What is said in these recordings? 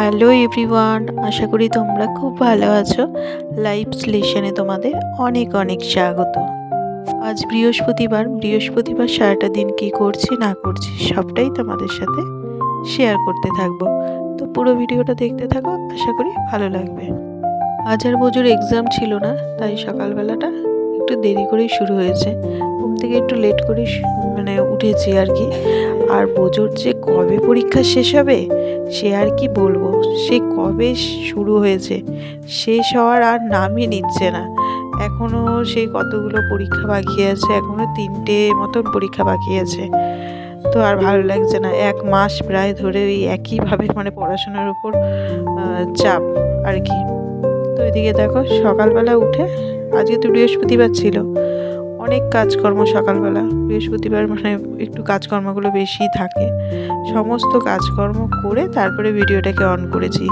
Hello everyone, আশা করি তোমরা খুব ভালো আছো। লাইভ স্লেশনে তোমাদের অনেক অনেক স্বাগত। আজ বৃহস্পতিবার বৃহস্পতিবার সারাটা দিন কি করছি, না করছি, সবটাই তোমাদের সাথে শেয়ার করতে থাকব। তো পুরো ভিডিওটা দেখতে থাকো, আশা করি ভালো লাগবে। আজ আর বোঝোর এক্সাম ছিল না, তাই সকালবেলাটা একটু দেরি করেই শুরু হয়েছে। ঘুম থেকে একটু লেট করে মানে উঠেছি আর কি। আর বোঝোর যে কবে পরীক্ষা শেষ হবে, সে আর কি বলব? সে কবে শুরু হয়েছে? শেষ হওয়ার আর নামই নিচ্ছে না। এখনও সেই কতগুলো পরীক্ষা বাকি আছে এখনও তিনটে মতন পরীক্ষা বাকি আছে। তো আর ভালো লাগছে না। এক মাস প্রায় ধরে ওই একইভাবে মানে পড়াশোনার উপর চাপ আর কি। তো এদিকে দেখো, সকালবেলা উঠে আজকে তো বৃহস্পতিবার ছিল। অনেক কাজকর্ম সকালবেলা। বৃহস্পতিবার মানে একটু কাজকর্মগুলো বেশি থাকে। সমস্ত কাজকর্ম করে তারপরে ভিডিওটাকে অন করেছি।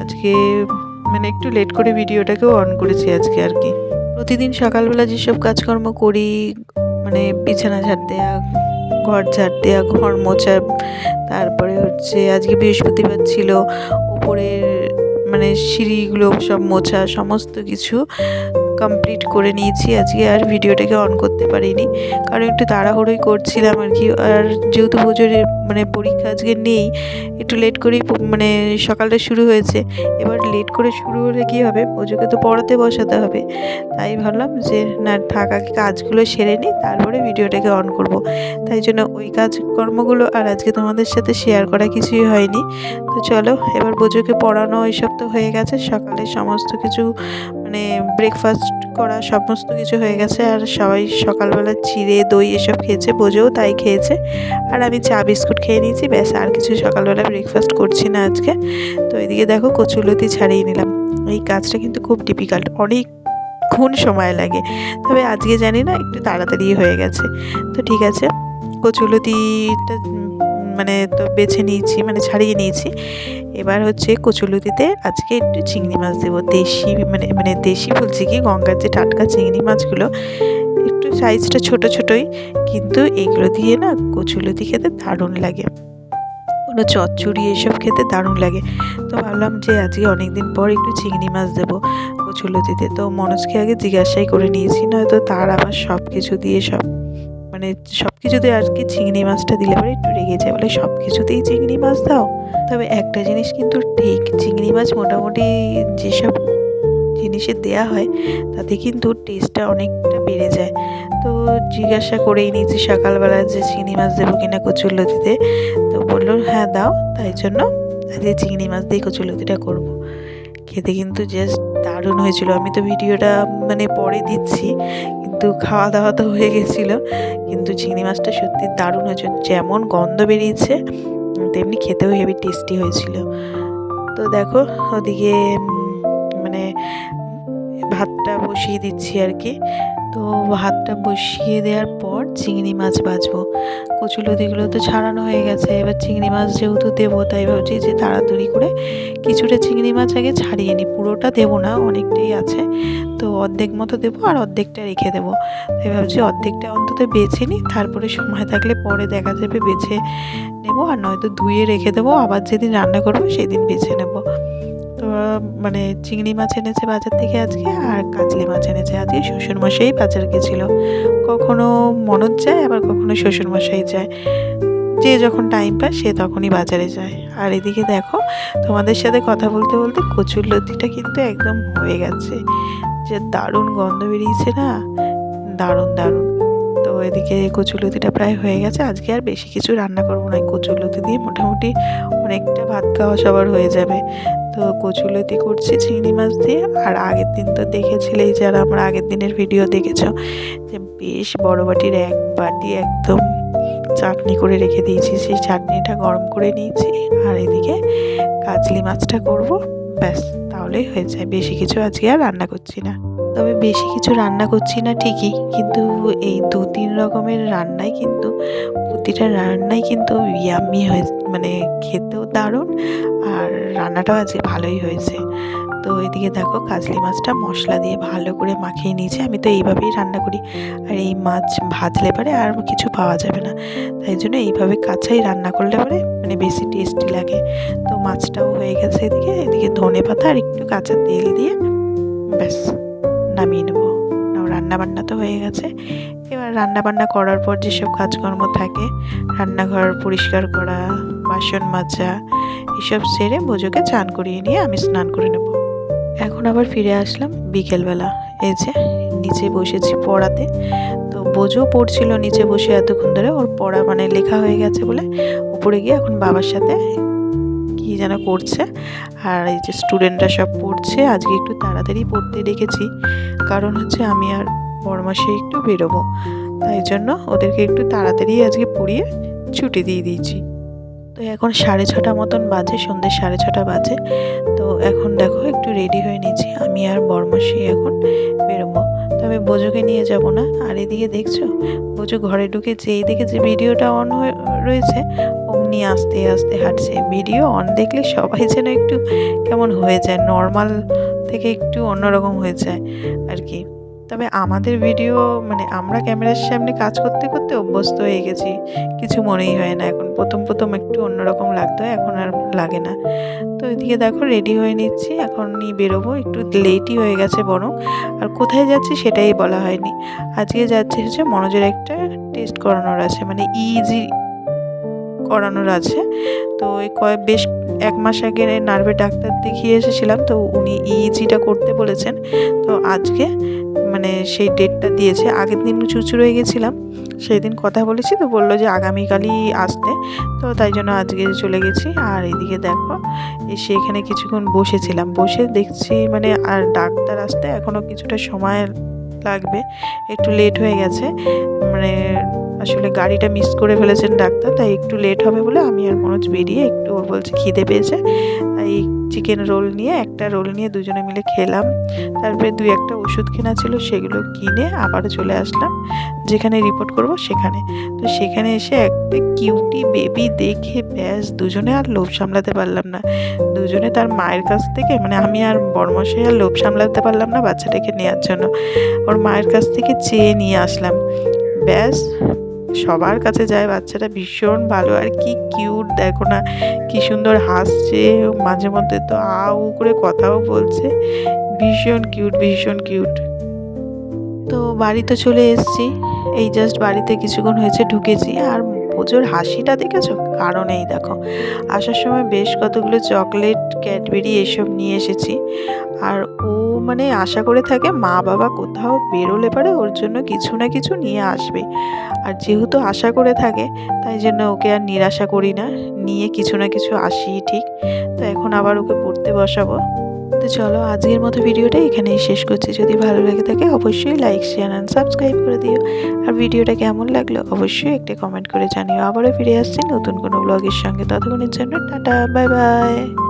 আজকে মানে একটু লেট করে ভিডিওটাকেও অন করেছি আজকে আর কি। প্রতিদিন সকালবেলা যেসব কাজকর্ম করি মানে বিছানা ঝাড় দেওয়া ঘর ঝাড় দেওয়া ঘর মোছা, তারপরে হচ্ছে আজকে বৃহস্পতিবার ছিল উপরের মানে সিঁড়িগুলো সব মোছা, সমস্ত কিছু কমপ্লিট করে নিয়েছি। আজকে আর ভিডিওটাকে অন করতে পারিনি। কারণ একটু তাড়াহুড়োই করছিলাম আর কি। আর যেহেতু পুজোর মানে পরীক্ষা আজকে নেই, একটু লেট করেই মানে সকালটা শুরু হয়েছে। এবার লেট করে শুরু হলে কী হবে? পুজোকে তো পড়াতে বসাতে হবে। তাই ভাবলাম যে, না, থাকা কাজগুলো সেরে নিই, তারপরে ভিডিওটাকে অন করব। তাই জন্য ওই কাজকর্মগুলো আর আজকে তোমাদের সাথে শেয়ার করা কিছুই হয়নি। তো চলো, এবার পুজোকে পড়ানো এইসব তো হয়ে গেছে। সকালে সমস্ত কিছু মানে ব্রেকফাস্ট করা সমস্ত কিছু হয়ে গেছে আর সবাই সকালবেলা চিড়ে, দই এসব খেয়েছে বোঝেও তাই খেয়েছে। আর আমি চা, বিস্কুট খেয়ে নিয়েছি, ব্যাস, আর কিছু সকালবেলা ব্রেকফাস্ট করছি না আজকে। তো এদিকে দেখো কচুলতি ছাড়িয়ে নিলাম। এই কাজটা কিন্তু খুব ডিফিকাল্ট অনেক ক্ষণ সময় লাগে। তবে আজকে জানি না, একটু তাড়াতাড়ি হয়ে গেছে। তো ঠিক আছে কচুলতিটা মানে তো বেছে নিয়েছি মানে ছাড়িয়ে নিয়েছি। এবার হচ্ছে কচুলুতিতে আজকে একটু চিংড়ি মাছ দেবো। দেশি মানে মানে দেশি বলছি কি, গঙ্গার যে টাটকা চিংড়ি মাছগুলো, একটু সাইজটা ছোট ছোটই, কিন্তু এগুলো দিয়ে না কচুলতি খেতে দারুণ লাগে। কোনো চচ্চড়ি এসব খেতে দারুণ লাগে। তো ভাবলাম যে আজকে অনেক দিন পর একটু চিংড়ি মাছ দেবো কচুলতিতে। তো মনোজকে আগে জিজ্ঞাসাই করে নিয়েছি, নয়তো তার আবার সব কিছু দিয়ে সব মানে সব কিছুতে আর কি চিংড়ি মাছটা দিলে পরে একটু রেগে যায় বলে সব কিছুতেই চিংড়ি মাছ দাও? তবে একটা জিনিস কিন্তু ঠিক, চিংড়ি মাছ মোটামুটি যেসব জিনিসে দেয়া হয়, তাতে কিন্তু টেস্টটা অনেকটা বেড়ে যায়। তো জিজ্ঞাসা করেই নিয়েছি সকালবেলা যে চিংড়ি মাছ দেবো কিনা কচুরলতিতে। তো বলল হ্যাঁ দাও। তাই জন্য আজকে চিংড়ি মাছ দিয়ে কচুরলতিটা করব। খেতে কিন্তু জাস্ট দারুণ হয়েছিল। আমি তো ভিডিওটা মানে পরে দিচ্ছি। কিন্তু খাওয়া দাওয়া তো হয়ে গেছিল। কিন্তু চিংড়ি মাছটা সত্যি দারুণ হয়েছে। যেমন গন্ধ বেরিয়েছে, তেমনি খেতেও হেভি টেস্টি হয়েছিল। তো দেখো, ওদিকে মানে ভাতটা বসিয়ে দিচ্ছি আর কি। তো ভাতটা বসিয়ে দেওয়ার পর চিংড়ি মাছ বাছবো কচুলতিগুলো তো ছাড়ানো হয়ে গেছে, এবার চিংড়ি মাছ যেহেতু দেবো, তাই ভাবছি যে তাড়াতাড়ি করে কিছুটা চিংড়ি মাছ আগে ছাড়িয়ে নিই। পুরোটা দেবো না, অনেকটাই আছে, তো অর্ধেক মতো দেবো আর অর্ধেকটা রেখে দেবো। তাই ভাবছি অর্ধেকটা অন্তত বেছে নিই, তারপরে সময় থাকলে পরে দেখা যাবে বেছে নেব, আর নয়তো ধুয়ে রেখে দেবো, আবার যেদিন রান্না করব সেদিন বেছে নেব। মানে চিংড়ি মাছ এনেছে বাজার থেকে আজকে আর কাজলি মাছ এনেছে আজকে। শ্বশুরমশাই বাজার গেছিল। কখনো মনত যায়, আবার কখনো শ্বশুরমশাই যায়। যে যখন টাইম পায়, সে তখনই বাজারে যায়। আর এদিকে দেখো, তোমাদের সাথে কথা বলতে বলতে কচুর লতিটা কিন্তু একদম হয়ে গেছে। যে দারুণ গন্ধ বেরিয়েছে না? দারুণ দারুণ। তো এদিকে কচুলতিটা প্রায় হয়ে গেছে। আজকে আর বেশি কিছু রান্না করব না। কচুলতি দিয়ে মোটামুটি অনেকটা ভাত খাওয়া সবার হয়ে যাবে। তো কচুলতি করছি চিংড়ি মাছ দিয়ে। আর আগের দিন তো দেখেছিলেই যারা আমার আগের দিনের ভিডিও দেখেছ যে বেশ বড় বাটির এক বাটি একদম চাটনি করে রেখে দিয়েছি। সেই চাটনিটা গরম করে নিয়েছি। আর এদিকে কাজলি মাছটা করব। ব্যাস, তাহলেই হয়ে যায়। বেশি কিছু আজকে আর রান্না করছি না। তবে বেশি কিছু রান্না করছি না ঠিকই, কিন্তু এই দু তিন রকমের রান্নাই কিন্তু, প্রতিটা রান্নাই কিন্তু ইয়াম্মি হয়ে মানে খেতেও দারুণ আর রান্নাটাও আজকে ভালোই হয়েছে। তো এদিকে দেখো কাজলি মাছটা মশলা দিয়ে ভালো করে মাখিয়ে নিয়েছি, আমি তো এইভাবেই রান্না করি। আর এই মাছ ভাজলে পরে আর কিছু পাওয়া যাবে না, তাই জন্য এইভাবে কাঁচাই রান্না করলে পরে মানে বেশি টেস্টি লাগে। তো মাছটাও হয়ে গেছে এদিকে এদিকে ধনে পাতা আর একটু কাঁচা তেল দিয়ে, ব্যাস। নামিয়ে নেব। রান্না বান্না তো হয়ে গেছে। এবার রান্না বান্না করার পর যেসব কাজকর্ম থাকে, রান্নাঘর পরিষ্কার করা, বাসন মাজা, এসব সেরে বোঝোকে চান করিয়ে নিয়ে আমি স্নান করে নেব। এখন আবার ফিরে আসলাম বিকেলবেলা। এই যে, নিচে বসেছি পড়াতে। তো বোঝো পড়ছিল নিচে বসে এতক্ষণ ধরে, ওর পড়া মানে লেখা হয়ে গেছে বলে উপরে গিয়ে এখন বাবার সাথে কি যেন করছে। আর এই যে স্টুডেন্টরা সব পড়ছে, আজকে একটু তাড়াতাড়ি পড়তে রেখেছি কারণ হচ্ছে আমি আর বড়মাসে একটু বেরোবো। তাই জন্য ওদেরকে একটু তাড়াতাড়ি আজকে পড়িয়ে ছুটি দিয়ে দিয়েছি। তো এখন সাড়ে ছটা মতন বাজে, সন্ধ্যে সাড়ে ছটা বাজে। তো এখন দেখো একটু রেডি হয়ে নিয়েছি। আমি আর বরমাসি এখন বেরোবো। তবে বোঝোকে নিয়ে যাব না। আর এদিকে দেখছ বোঝো ঘরে ঢুকে যেই দেখে যে ভিডিওটা অন হয়ে রয়েছে অমনি আস্তে আস্তে হাঁটছে। ভিডিও অন দেখলে সবাই যেন একটু কেমন হয়ে যায় নর্মাল থেকে একটু অন্যরকম হয়ে যায় আর কি। তবে আমাদের ভিডিও মানে আমরা ক্যামেরার সামনে কাজ করতে করতে অভ্যস্ত হয়ে গেছি। কিছু মনেই হয় না, এখন প্রথম প্রথম একটু অন্যরকম লাগতো, এখন আর লাগে না। তো এদিকে দেখো রেডি হয়ে নিচ্ছি এখন নিয়ে বেরোবো, একটু লেটই হয়ে গেছে বরং। আর কোথায় যাচ্ছি সেটাই বলা হয়নি। আজকে যাচ্ছে হচ্ছে মনোজের একটা টেস্ট করানোর আছে মানে ইজি করানোর আছে। তো ওই কয়েক, বেশ এক মাস আগে নার্ভের ডাক্তার দেখিয়ে এসেছিলাম, তো উনি ইজিটা করতে বলেছেন। তো আজকে মানে সেই ডেটটা দিয়েছে। আগের দিন হয়ে গেছিলাম সেই দিন কথা বলেছি, তো বলল যে আগামীকালই আসতে। তো তাই জন্য আজকে চলে গেছি। আর এদিকে দেখো, এসে এখানে কিছুক্ষণ বসেছিলাম। বসে দেখছি মানে আর ডাক্তার আসতে এখনও কিছুটা সময় লাগবে। একটু লেট হয়ে গেছে। মানে আসলে গাড়িটা মিস করে ফেলেছেন ডাক্তার, তাই একটু লেট হবে বলে আমি আর মনোজ বেরিয়ে একটু ওর বলছে খিদে পেয়েছে। তাই চিকেন রোল নিয়ে, একটা রোল নিয়ে দুজনে মিলে খেলাম। তারপরে দুই একটা ওষুধ কেনা ছিল, সেগুলো কিনে আবারও চলে আসলাম। যেখানে রিপোর্ট করব সেখানে। তো সেখানে এসে একটা কিউটি বেবি দেখে ব্যাস, দুজনে আর লোভ সামলাতে পারলাম না। দুজনে তার মায়ের কাছ থেকে মানে আমি আর বর্মশাই আর লোভ সামলাতে পারলাম না বাচ্চাটাকে নেওয়ার জন্য। ওর মায়ের কাছ থেকে চেয়ে নিয়ে আসলাম। ব্যাস সবার কাছে যায় বাচ্চাটা ভীষণ ভালো। আর কি কিউট দেখো না, কি সুন্দর হাসছে, মাঝে মধ্যে তো আউ করে কথাও বলছে। ভীষণ কিউট ভীষণ কিউট তো বাড়িতে চলে এসেছি, এই জাস্ট বাড়িতে কিছুক্ষণ হয়েছে ঢুকেছি, আর পুজোর হাসিটা দেখেছ? কারণ এই দেখো। আসার সময় বেশ কতগুলো চকলেট, ক্যাডবেরি এসব নিয়ে এসেছি। আর ও মানে আশা করে থাকে মা বাবা কোথাও বেরোলে পারে, ওর জন্য কিছু না কিছু নিয়ে আসবে। আর যেহেতু আশা করে থাকে, তাই জন্য ওকে আর নিরাশা করি না। নিয়ে কিছু না কিছু আসি ঠিক। তো এখন আবার ওকে পড়তে বসাবো। তো চলো আজকের মতো ভিডিওটা এখানেই শেষ করছি। যদি ভালো লাগে থাকে অবশ্যই লাইক শেয়ার অ্যান্ড সাবস্ক্রাইব করে দিও। আর ভিডিওটা কেমন লাগল অবশ্যই একটা কমেন্ট করে জানিও। আবারও ফিরে আসছি নতুন কোনো ব্লগের সঙ্গে। ততক্ষণের জন্য টাটা বাই বাই